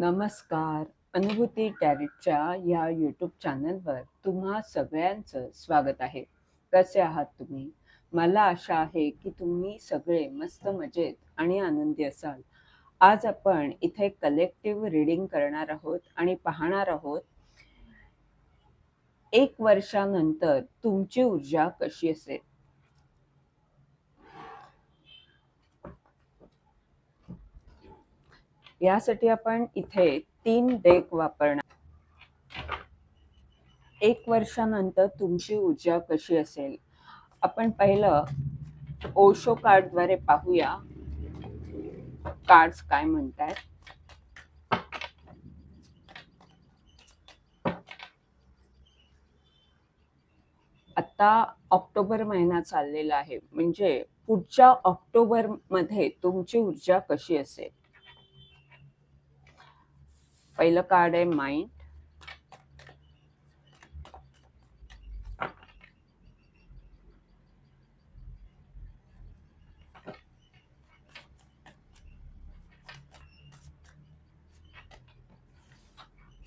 नमस्कार. अनुभूती टॅरेटच्या या यूट्यूब चॅनलवर तुम्हा सगळ्यांचं स्वागत आहे. कसे आहात तुम्ही? मला आशा आहे की तुम्ही सगळे मस्त मजेत आणि आनंदी असाल. आज आपण इथे कलेक्टिव्ह रीडिंग करणार आहोत आणि पाहणार आहोत एक वर्षानंतर तुमची ऊर्जा कशी असेल? यासाठी आपण इथे तीन डेक वापरणार. एक वर्षानंतर तुमची ऊर्जा कशी असेल? आपण पहिलं ओशो कार्डद्वारे पाहूया. कार्ड्स काय म्हणतात आता ऑक्टोबर महिना चाललेला आहे. म्हणजे पुढच्या ऑक्टोबरमध्ये तुमची ऊर्जा कशी असेल? पहिलं कार्ड आहे mind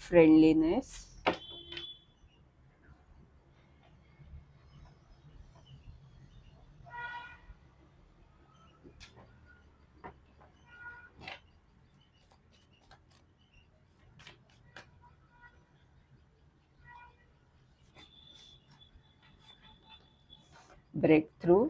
friendliness breakthrough.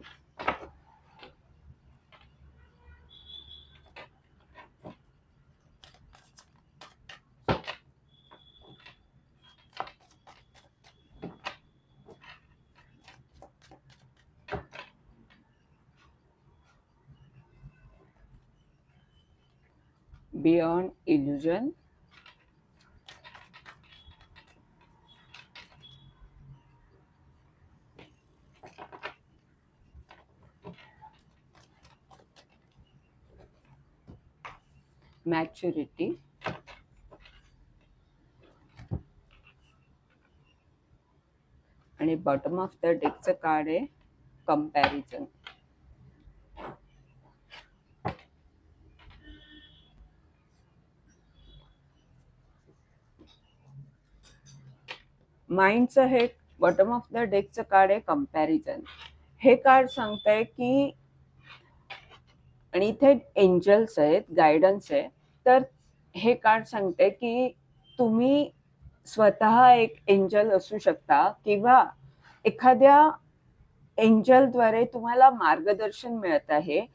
Beyond illusion maturity. आणि बॉटम ऑफ द डेकचं कार्ड आहे कंपॅरिझन माइंडचं हे बॉटम ऑफ द डेकचं कार्ड आहे कंपॅरिझन हे कार्ड सांगतंय की आणि इथे एंजल्स आहेत गायडन्स आहे. तर हे कार्ड सांगते की तुम्ही स्वतः एक एंजल असू शकता किंवा एखाद्या एंजलद्वारे तुम्हाला मार्गदर्शन मिळत आहे.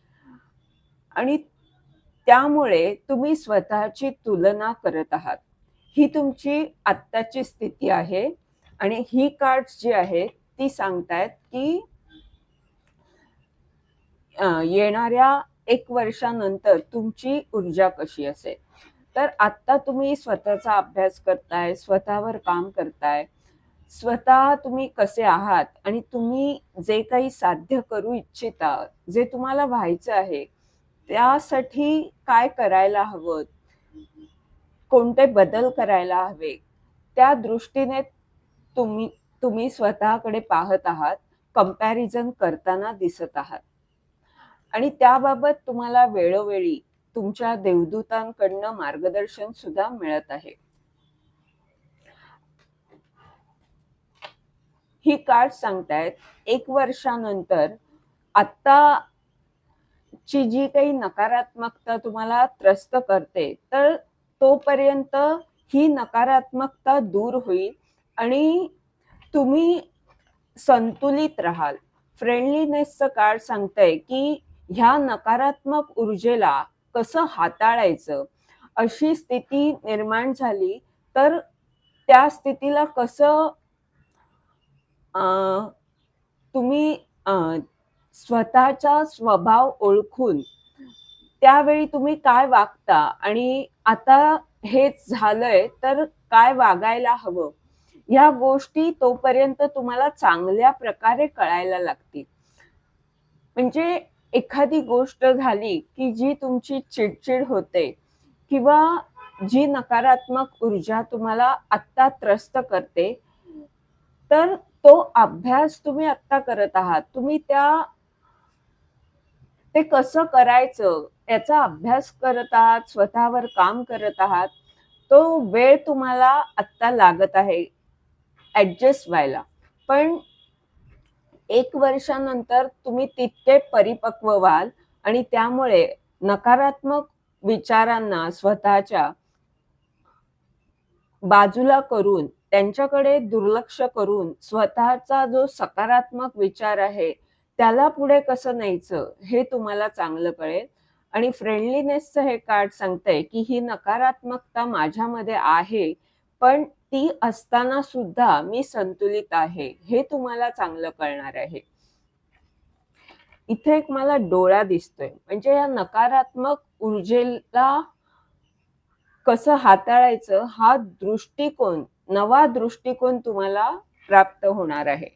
आणि त्यामुळे तुम्ही स्वतःची तुलना करत आहात. ही तुमची आत्ताची स्थिती आहे आणि ही कार्ड्स जी आहेत ती सांगतायत की येणाऱ्या एक वर्षानंतर तुमची ऊर्जा कशी असेल? तर आत्ता तुम्ही स्वतःचा अभ्यास करताय स्वतःवर काम करताय. स्वतः तुम्ही कसे आहात आणि तुम्ही जे काही साध्य करू इच्छिता जे तुम्हाला व्हायचं आहे त्यासाठी काय करायला हवं? कोणते बदल करायला हवे? त्या दृष्टीने तुम्ही तुम्ही स्वतःकडे पाहत आहात कंपॅरिझन करताना दिसत आहात. आणि त्याबाबत तुम्हाला वेळोवेळी तुमच्या देवदूतांकडनं मार्गदर्शन सुद्धा मिळत आहे. ही कार्ड सांगतायत एक वर्षानंतर आत्ताची जी काही नकारात्मकता तुम्हाला त्रस्त करते तर तोपर्यंत ही नकारात्मकता दूर होईल आणि तुम्ही संतुलित राहाल. फ्रेंडलीनेसचं कार्ड सांगतंय की ह्या नकारात्मक ऊर्जेला कसं हाताळायचं? अशी स्थिती निर्माण झाली तर त्या स्थितीला कसं तुम्ही स्वतःचा स्वभाव ओळखून त्यावेळी तुम्ही काय वागता? आणि आता हेच झालंय तर काय वागायला हवं? ह्या गोष्टी तोपर्यंत तुम्हाला चांगल्या प्रकारे कळायला लागतील. म्हणजे एखादी गोष्ट झाली की जी तुमची चिडचिड होते किंवा जी नकारात्मक ऊर्जा तुम्हाला आत्ता त्रस्त करते तर तो अभ्यास तुम्ही आत्ता करत आहात. तुम्ही त्या ते कसं करायचं याचा अभ्यास करत आहात स्वतःवर काम करत आहात तो वेळ तुम्हाला आत्ता लागत आहे ॲडजस्ट व्हायला. पण एक वर्षानंतर तुम्ही तितके परिपक्व व्हाल आणि त्यामुळे नकारात्मक विचारांना स्वतःच्या बाजूला करून त्यांच्याकडे दुर्लक्ष करून स्वतःचा जो सकारात्मक विचार आहे त्याला पुढे कसं न्यायचं हे तुम्हाला चांगलं कळेल. आणि फ्रेंडलीनेसचं हे कार्ड सांगतंय की ही नकारात्मकता माझ्यामध्ये आहे पण ती असताना सुद्धा मी संतुलित आहे हे तुम्हाला चांगलं कळणार आहे. इथे एक मला डोळा दिसतोय म्हणजे या नकारात्मक ऊर्जेला कसं हाताळायचं हा दृष्टिकोन नवा दृष्टिकोन तुम्हाला प्राप्त होणार आहे.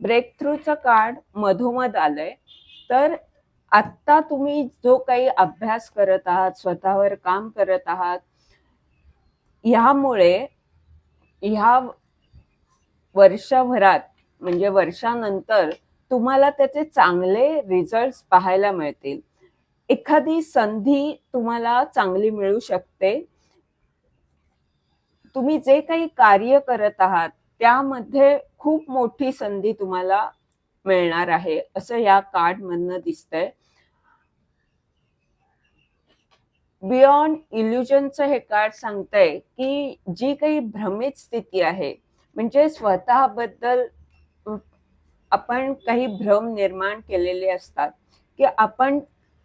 ब्रेक थ्रूचं कार्ड मधोमध आलंय तर आत्ता तुम्ही जो काही अभ्यास करत आहात स्वतःवर काम करत आहात ह्यामुळे ह्या वर्षभरात म्हणजे वर्षानंतर तुम्हाला त्याचे चांगले रिझल्ट पाहायला मिळतील. एखादी संधी तुम्हाला चांगली मिळू शकते. तुम्ही जे काही कार्य करत आहात त्यामध्ये खूप मोठी संधी तुम्हाला मिळणार आहे असं या कार्डमधनं दिसतंय. बियॉन्ड इल्युजनचं हे कार्ड सांगतंय की जी काही भ्रमित स्थिती आहे म्हणजे स्वतःबद्दल आपण काही भ्रम निर्माण केलेले असतात की आपण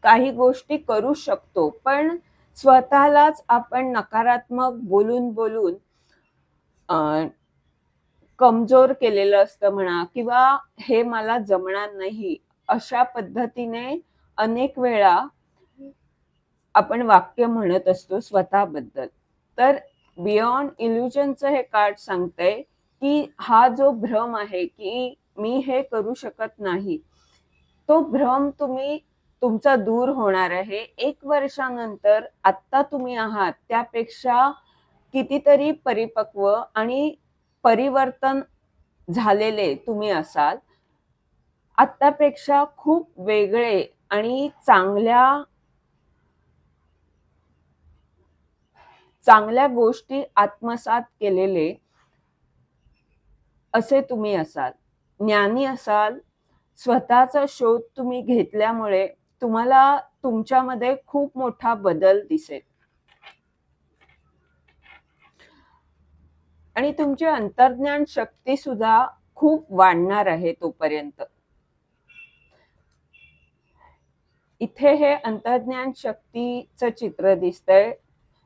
काही गोष्टी करू शकतो पण स्वतःलाच आपण नकारात्मक बोलून बोलून कमजोर केलेलं असतं म्हणा किंवा हे मला जमणार नाही अशा पद्धतीने अनेक वेळा आपण वाक्य म्हणत असतो स्वतःबद्दल. तर बियॉन्ड इल्युजनचं हे कार्ड सांगतंय की हा जो भ्रम आहे की मी हे करू शकत नाही तो भ्रम तुम्ही तुमचा दूर होणार आहे. एक वर्षानंतर आत्ता तुम्ही आहात त्यापेक्षा कितीतरी परिपक्व आणि परिवर्तन झालेले तुम्ही असाल. आत्तापेक्षा खूप वेगळे आणि चांगल्या चांगल्या गोष्टी आत्मसात केलेले असे तुम्ही असाल. ज्ञानी असाल. स्वतःचा शोध तुम्ही घेतल्यामुळे तुम्हाला तुमच्यामध्ये खूप मोठा बदल दिसेल. आणि तुमची अंतर्ज्ञान शक्ती सुद्धा खूप वाढणार आहे तोपर्यंत. इथे हे अंतर्ज्ञान शक्तीचं चित्र दिसतंय.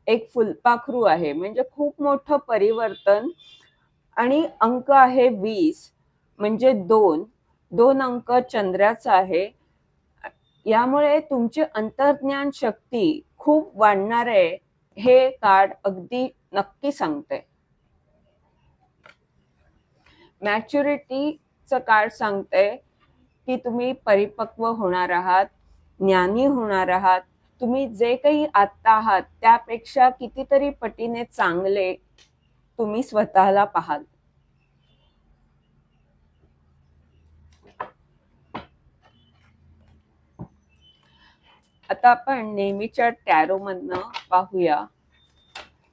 एक फुलपाखरू आहे. म्हणजे खूप मोठं परिवर्तन आणि अंक आहे वीस म्हणजे दोन. दोन अंक चंद्राचा आहे. यामुळे तुमची अंतर्ज्ञान शक्ती खूप वाढणार आहे हे कार्ड अगदी नक्की सांगते मॅच्युरिटीचं कार्ड सांगते की तुम्ही परिपक्व होणार आहात ज्ञानी होणार आहात तुम्ही जे काही आत्ता आहात त्यापेक्षा कितीतरी पटीने चांगले तुम्ही स्वतःला पाहाल. आता आपण नेहमीच्या टॅरो मधनं पाहूया.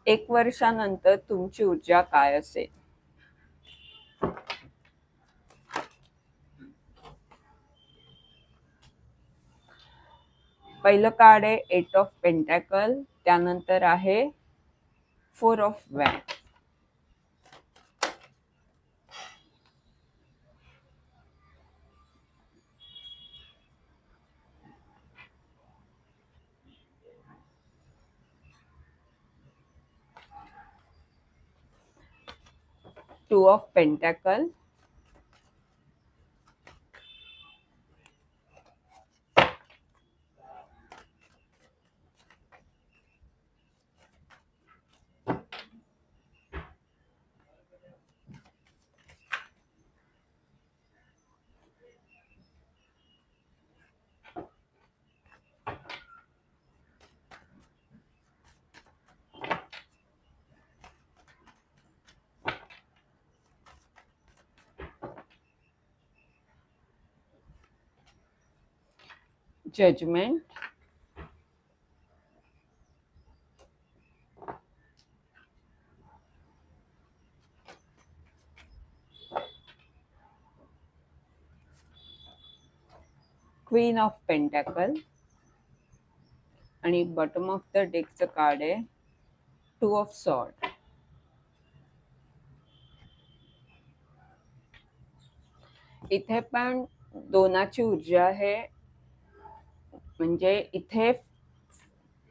एक वर्षानंतर तुमची ऊर्जा काय असेल? पहिलं कार्ड आहे एट ऑफ़ पेंटॅकल त्यानंतर आहे four of wand two of pentacle judgment. Queen of pentacle आणि बॉटम ऑफ द डेकचं कार्ड आहे टू ऑफ सॉर्ट इथे पण दोनाची ऊर्जा आहे. म्हणजे इथे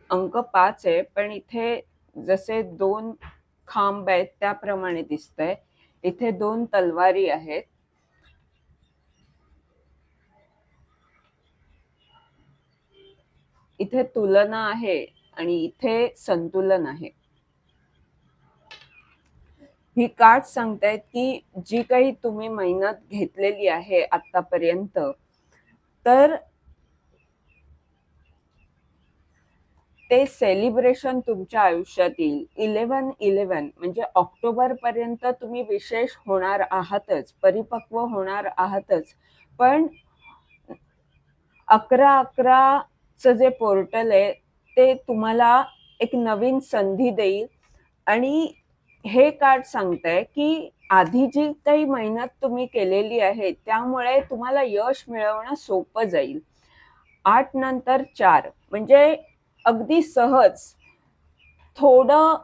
अंक पाच आहे पण इथे जसे दोन खांब आहेत त्याप्रमाणे दिसतंय. इथे दोन तलवारी आहेत. इथे तुलना आहे आणि इथे संतुलन आहे. ही कार्ड सांगतायत की जी काही तुम्ही मेहनत घेतलेली आहे आतापर्यंत तर ते सेलिब्रेशन तुमच्या आयुष्यात येईल. इलेव्हन इलेव्हन म्हणजे ऑक्टोबर पर्यंत तुम्ही विशेष होणार आहातच परिपक्व होणार आहातच. पण अकरा अकराचं जे पोर्टल आहे ते तुम्हाला एक नवीन संधी देईल. आणि हे कार्ड सांगतंय की आधी जी काही मेहनत तुम्ही केलेली आहे त्यामुळे तुम्हाला यश मिळवणं सोपं जाईल. आठ नंतर चार म्हणजे अगदी सहज थोडं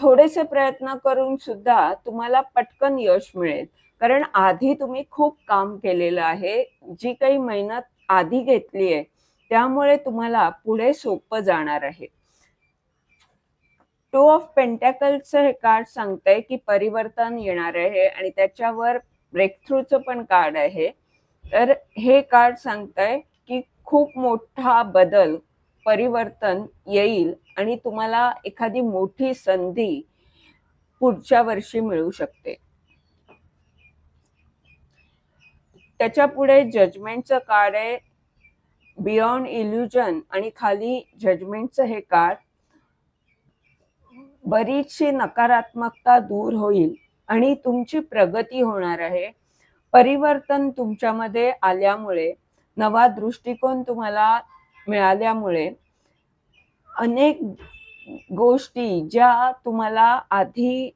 थोडेसे प्रयत्न करून सुद्धा तुम्हाला पटकन यश मिळेल. कारण आधी तुम्ही खूप काम केलेलं आहे. जी काही मेहनत आधी घेतली आहे त्यामुळे तुम्हाला पुढे सोपं जाणार आहे. टू ऑफ पेंटॅकलचं हे कार्ड सांगतंय की परिवर्तन येणार आहे आणि त्याच्यावर ब्रेकथ्रूचं पण कार्ड आहे. तर हे कार्ड सांगतंय की खूप मोठा बदल परिवर्तन येईल आणि तुम्हाला एखादी मोठी संधी पुढच्या वर्षी मिळू शकते. त्याच्या पुढे जजमेंटचं कार्ड आहे. बियॉन्ड इल्युजन आणि खाली जजमेंटचं हे कार्ड बरीचशी नकारात्मकता दूर होईल आणि तुमची प्रगती होणार आहे. परिवर्तन तुमच्यामध्ये आल्यामुळे नवा दृष्टिकोन तुम्हाला मिळाल्यामुळे अनेक गोष्टी ज्या तुम्हाला आधी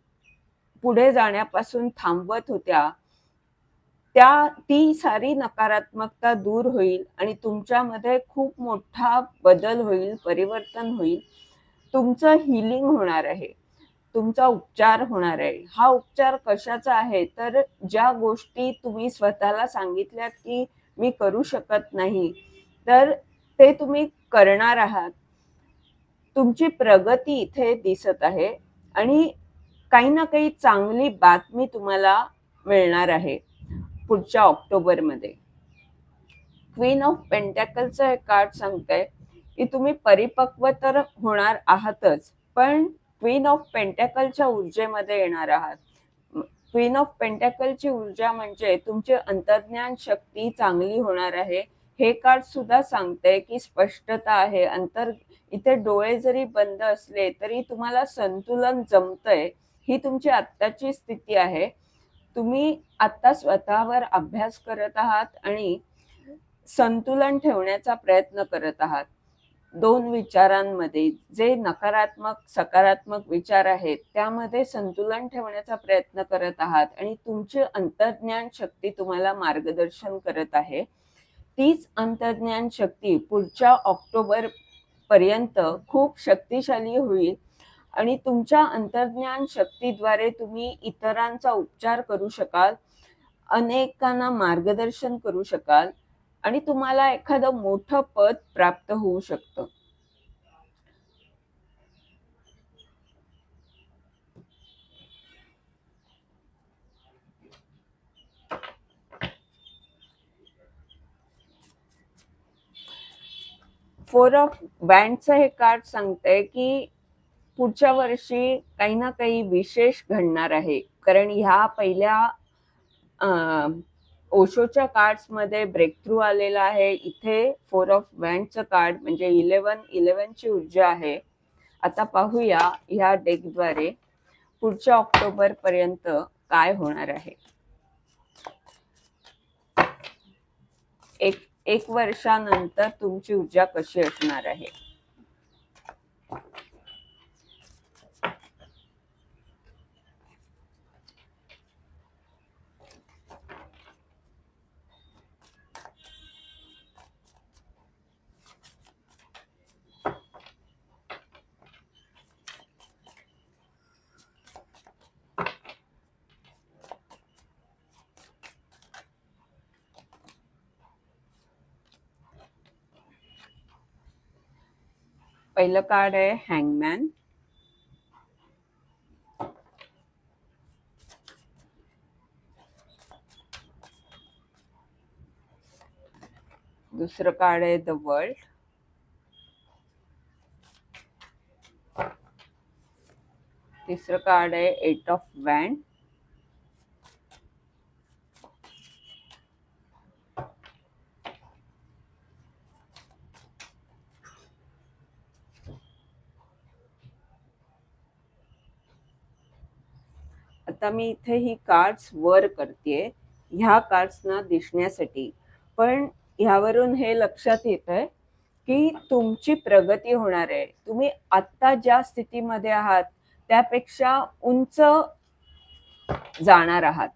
पुढे जाण्यापासून थांबवत होत्या त्या ती सारी नकारात्मकता दूर होईल आणि तुमच्यामध्ये खूप मोठा बदल होईल परिवर्तन होईल. तुमचं हिलिंग होणार आहे. तुमचा उपचार होणार आहे. हा उपचार कशाचा आहे? तर ज्या गोष्टी तुम्ही स्वतःला सांगितल्या की मी करू शकत नाही तर ते तुम्ही करणार आहात. तुमची प्रगती इथे दिसत आहे आणि काही ना काही चांगली बातमी तुम्हाला मिळणार आहे पुढच्या ऑक्टोबरमध्ये. क्वीन ऑफ पेंटॅकलचं हे कार्ड सांगतंय की तुम्ही परिपक्व तर होणार आहातच पण क्वीन ऑफ पेंटॅकलच्या ऊर्जेमध्ये येणार आहात. क्वीन ऑफ पेंटॅकलची ऊर्जा म्हणजे तुमची अंतर्ज्ञान शक्ती चांगली होणार आहे. हे कार्ड सुद्धा सांगते की स्पष्टता आहे. अंतर इथे डोळे जरी बंद असले तरी तुम्हाला संतुलन जमतंय. ही तुमची आत्ताची स्थिती आहे. तुम्ही आता स्वतःवर अभ्यास करत आहात आणि संतुलन ठेवण्याचा प्रयत्न करत आहात. दोन विचारांमध्ये जे नकारात्मक सकारात्मक विचार आहेत त्यामध्ये संतुलन ठेवण्याचा प्रयत्न करत आहात आणि तुमची अंतर्ज्ञान शक्ती तुम्हाला मार्गदर्शन करत आहे. तीच अंतर्ज्ञान शक्ती पुढच्या ऑक्टोबर पर्यंत खूप शक्तिशाली होईल. आणि तुमच्या अंतर्ज्ञान शक्तीद्वारे तुम्ही इतरांचा उपचार करू शकाल अनेकांना मार्गदर्शन करू शकाल आणि तुम्हाला एखादं मोठं पद प्राप्त होऊ शकतं. फोर ऑफ बँडचं हे कार्ड सांगतंय की पुढच्या वर्षी काही ना काही विशेष घडणार आहे. कारण ह्या पहिल्या ओशोच्या कार्ड्समध्ये ब्रेक थ्रू आलेला आहे. इथे फोर ऑफ बँडचं कार्ड म्हणजे इलेवन इलेवनची ऊर्जा आहे. आता पाहूया ह्या डेकद्वारे पुढच्या ऑक्टोबरपर्यंत काय होणार आहे. एक एक वर्षानंतर तुमची ऊर्जा कशी असणार आहे? पहिलं कार्ड आहे हँगमॅन दुसरं कार्ड आहे द वर्ल्ड तिसरं कार्ड आहे एट ऑफ़ वॅन्ड आता मी इथे ही कार्ड्स वर करते ह्या कार्ड्सना दिसण्यासाठी. पण ह्यावरून हे लक्षात येत आहे की तुमची प्रगती होणार आहे. तुम्ही आत्ता ज्या स्थितीमध्ये आहात त्यापेक्षा उंच जाणार आहात.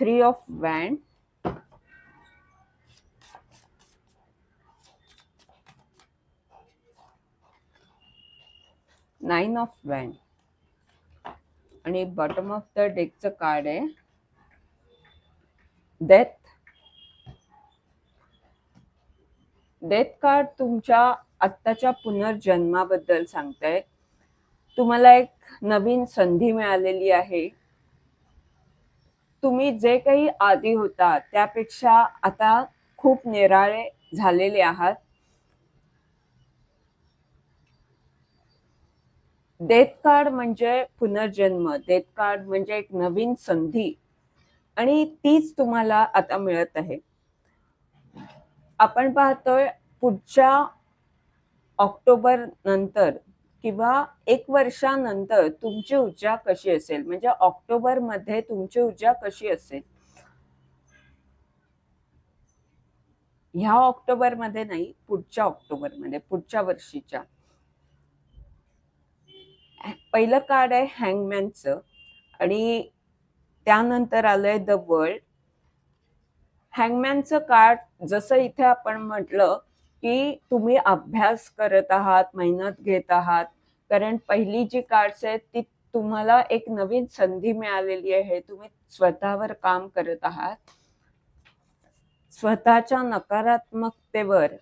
Three of wand nine of wand आणि बॉटम ऑफ द डेकचं कार्ड आहे. डेथ डेथ कार्ड तुमच्या आत्ताच्या पुनर्जन्माबद्दल सांगताय. तुम्हाला एक नवीन संधी मिळालेली आहे. तुम्ही जे काही आधी होता त्यापेक्षा आता खूप निराळे झालेले आहात. डेथ कार्ड म्हणजे पुनर्जन्म डेथ कार्ड म्हणजे एक नवीन संधी. आणि तीच तुम्हाला आता मिळत आहे. आपण पाहतोय पुढच्या ऑक्टोबर नंतर किंवा एक वर्षानंतर तुमची ऊर्जा कशी असेल? म्हणजे ऑक्टोबरमध्ये तुमची ऊर्जा कशी असेल? ह्या ऑक्टोबरमध्ये नाही पुढच्या ऑक्टोबरमध्ये पुढच्या वर्षीच्या. पहिलं कार्ड आहे हँगमॅनचं आणि त्यानंतर आलंय द वर्ल्ड. हँगमॅनचं कार्ड जसं इथे आपण म्हटलं की तुम्ही अभ्यास करत आहात मेहनत घेत आहात. कारण पहिली जी कार्ड्स आहेत ती तुम्हाला एक नवीन संधी मिळालेली आहे. तुम्ही स्वतःवर काम करत आहात. स्वतःच्या नकारात्मकतेवर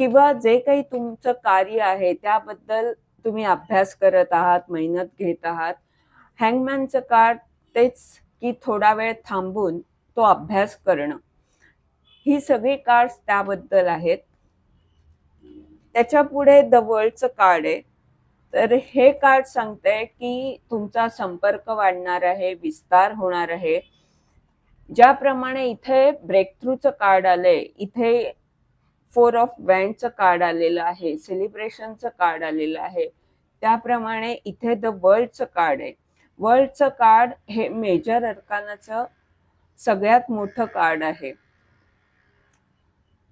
किंवा जे काही तुमचं कार्य आहे त्याबद्दल तुम्ही अभ्यास करत आहात मेहनत घेत आहात. हँगमॅनचं कार्ड तेच की थोडा वेळ थांबून तो अभ्यास करणं. ही सगळी कार्ड्स त्याबद्दल आहेत. त्याच्या पुढे द वर्ल्डचं कार्ड आहे. तर हे कार्ड सांगतंय की तुमचा संपर्क वाढणार आहे विस्तार होणार आहे. ज्याप्रमाणे इथे ब्रेकथ्रूचं कार्ड आलंय इथे फोर ऑफ बँडचं कार्ड आलेलं आहे सेलिब्रेशनचं कार्ड आलेलं आहे. त्याप्रमाणे इथे द वर्ल्डचं कार्ड आहे. वर्ल्डचं कार्ड हे मेजर अर्कानाचं सगळ्यात मोठं कार्ड आहे.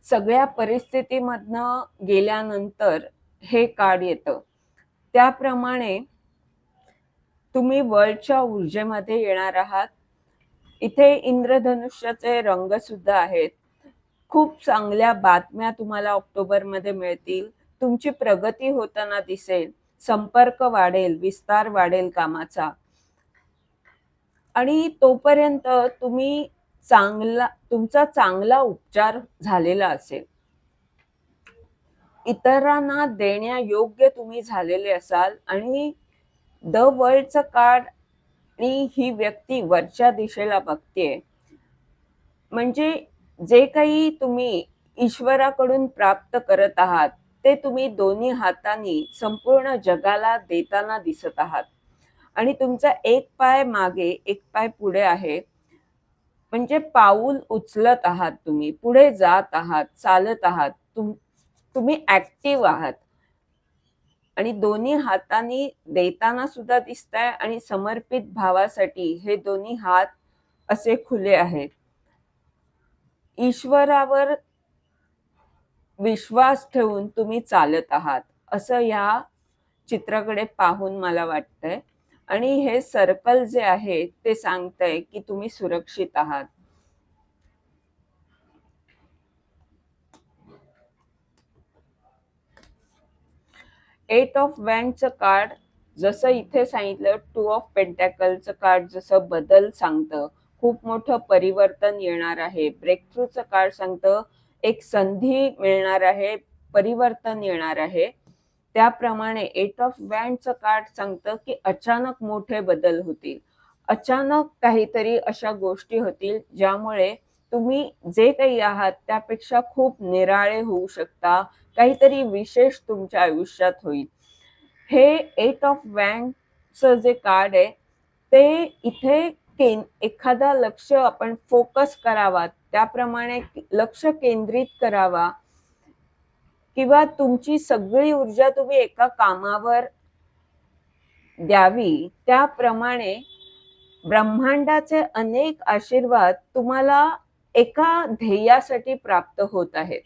सगळ्या परिस्थितीमधनं गेल्यानंतर हे कार्ड येतं. त्याप्रमाणे तुम्ही वर्ल्डच्या ऊर्जेमध्ये येणार आहात. इथे इंद्रधनुष्याचे रंग सुद्धा आहेत. खूप चांगल्या बातम्या तुम्हाला ऑक्टोबरमध्ये मिळतील. तुमची प्रगती होताना दिसेल. संपर्क वाढेल विस्तार वाढेल कामाचा. आणि तोपर्यंत तुम्ही चांगला तुमचा चांगला उपचार झालेला असेल. इतरांना देण्या योग्य तुम्ही झालेले असाल आणि द वर्ल्डचं कार्ड आणि ही व्यक्ती वरच्या दिशेला बघते. म्हणजे जे काही तुम्ही ईश्वराकडून प्राप्त करत आहात ते तुम्ही दोन्ही हातांनी संपूर्ण जगाला देताना दिसत आहात. आणि तुमचा एक पाय मागे एक पाय पुढे आहे. म्हणजे पाऊल उचलत आहात तुम्ही पुढे जात आहात चालत आहात तुम तुम्ही ऍक्टिव्ह आहात. आणि दोन्ही हातांनी देताना सुद्धा दिसताय आणि समर्पित भावासाठी हे दोन्ही हात असे खुले आहेत. ईश्वरावर विश्वास ठेवून तुम्ही चालत आहात असं या चित्राकडे पाहून मला वाटतंय. आणि हे सर्कल जे आहे ते सांगतंय की तुम्ही सुरक्षित आहात. एट ऑफ वॅनचं कार्ड जसं इथे सांगितलं टू ऑफ पेंटॅकलचं कार्ड जसं बदल सांगतं खूप मोठं परिवर्तन येणार आहे. ब्रेक थ्रूचं कार्ड सांगतं एक संधी मिळणार आहे परिवर्तन येणार आहे. त्याप्रमाणे एट ऑफ वँडचं कार्ड सांगतं की अचानक मोठे बदल होतील. अचानक काहीतरी अशा गोष्टी होतील ज्यामुळे तुम्ही जे काही आहात त्यापेक्षा खूप निराळे होऊ शकता. काहीतरी विशेष तुमच्या आयुष्यात होईल. हे एट ऑफ वँडचं जे कार्ड आहे ते इथे केन एखादा लक्ष आपण फोकस करावा. त्याप्रमाणे लक्ष केंद्रित करावा. किंवा तुमची सगळी ऊर्जा तुम्ही एका कामावर द्यावी त्याप्रमाणे ब्रह्मांडाचे अनेक आशीर्वाद तुम्हाला एका ध्येयासाठी प्राप्त होत आहेत.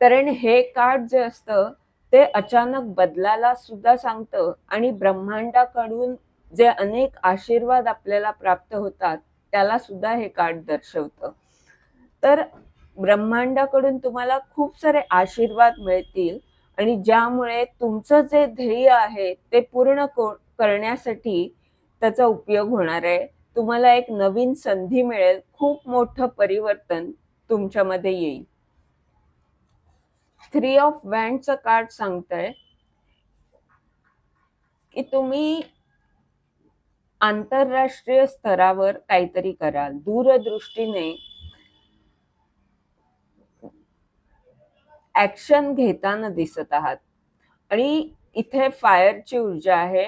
कारण हे कार्ड जे असतं ते अचानक बदलाला सुद्धा सांगतं आणि ब्रह्मांडाकडून जे अनेक आशीर्वाद आपल्याला प्राप्त होतात त्याला सुद्धा हे कार्ड दर्शवतं. तर ब्रह्मांडाकडून तुम्हाला खूप सारे आशीर्वाद मिळतील. आणि ज्यामुळे तुमचं जे ध्येय आहे ते पूर्ण करण्यासाठी त्याचा उपयोग होणार आहे. तुम्हाला एक नवीन संधी मिळेल. खूप मोठं परिवर्तन तुमच्यामध्ये येईल. थ्री ऑफ वॅन्डचं कार्ड सांगतंय की तुम्ही आंतरराष्ट्रीय स्तरावर काहीतरी कराल. दूरदृष्टीने ऍक्शन घेताना दिसत आहात. आणि इथे फायरची ऊर्जा आहे.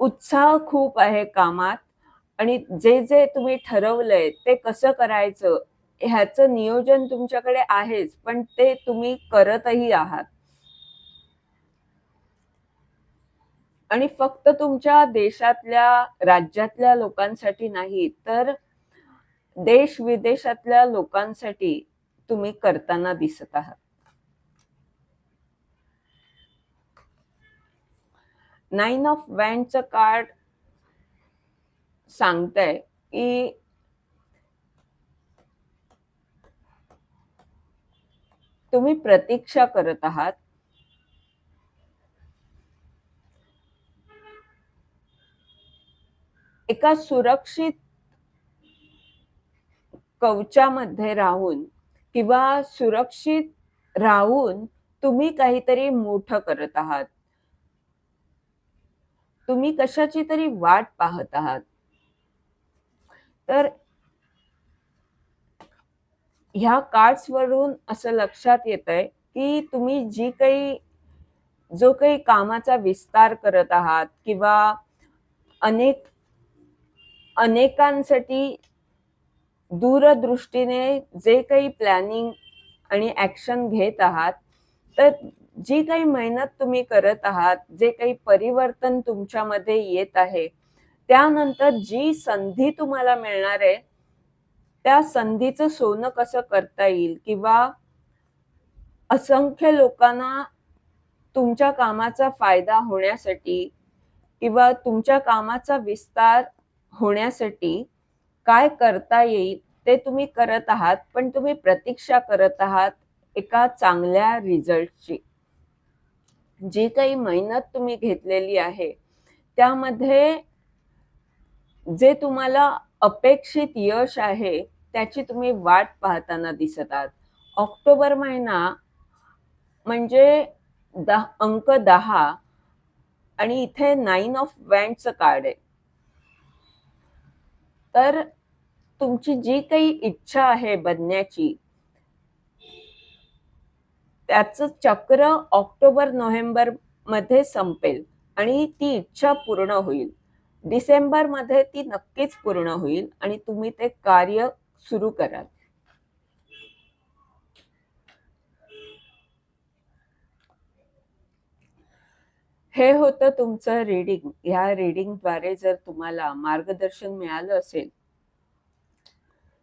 उत्साह खूप आहे कामात. आणि जे जे तुम्ही ठरवलंय ते कसं करायचं ह्याचं नियोजन तुमच्याकडे आहेच पण ते तुम्ही करतही आहात. आणि फक्त तुमच्या देशातल्या राज्यातल्या लोकांसाठी नाही तर देश विदेशातल्या लोकांसाठी तुम्ही करताना दिसत आहात? नाईन ऑफ वॅनचं कार्ड सांगतंय की तुम्ही प्रतीक्षा करत आहात. एका सुरक्षित कवचामध्ये राहून किंवा सुरक्षित राहून तुम्ही काहीतरी मोठं करत आहात. तुम्ही कशाची तरी वाट पाहत आहात. तर ह्या कार्ड्स वरून असं लक्षात येत आहे की तुम्ही जी काही जो काही कामाचा विस्तार करत आहात किंवा अनेक अनेकांसाठी दूरदृष्टीने जे काही प्लॅनिंग आणि ऍक्शन घेत आहात तर जी काही मेहनत तुम्ही करत आहात जे काही परिवर्तन तुमच्यामध्ये येत आहे त्यानंतर जी संधी तुम्हाला मिळणार आहे त्या संधीचं सोनं कसं करता येईल? किंवा असंख्य लोकांना तुमच्या कामाचा फायदा होण्यासाठी किंवा तुमच्या कामाचा विस्तार होण्यासाठी काय करता येईल ते तुम्ही करत आहात पण तुम्ही प्रतीक्षा करत आहात एका चांगल्या रिझल्टची. जी काही मेहनत तुम्ही घेतलेली आहे त्यामध्ये जे तुम्हाला अपेक्षित यश आहे त्याची तुम्ही वाट पाहताना दिसत आहात. ऑक्टोबर महिना म्हणजे दहा अंक दहा आणि इथे नाईन ऑफ वँडचं कार्ड आहे. तर तुमची जी काही इच्छा आहे बनण्याची त्याचं चक्र ऑक्टोबर नोव्हेंबरमध्ये संपेल आणि ती इच्छा पूर्ण होईल. डिसेंबरमध्ये ती नक्कीच पूर्ण होईल आणि तुम्ही ते कार्य सुरू कराल. हे होतं तुमचं रीडिंग ह्या रीडिंगद्वारे जर तुम्हाला मार्गदर्शन मिळालं असेल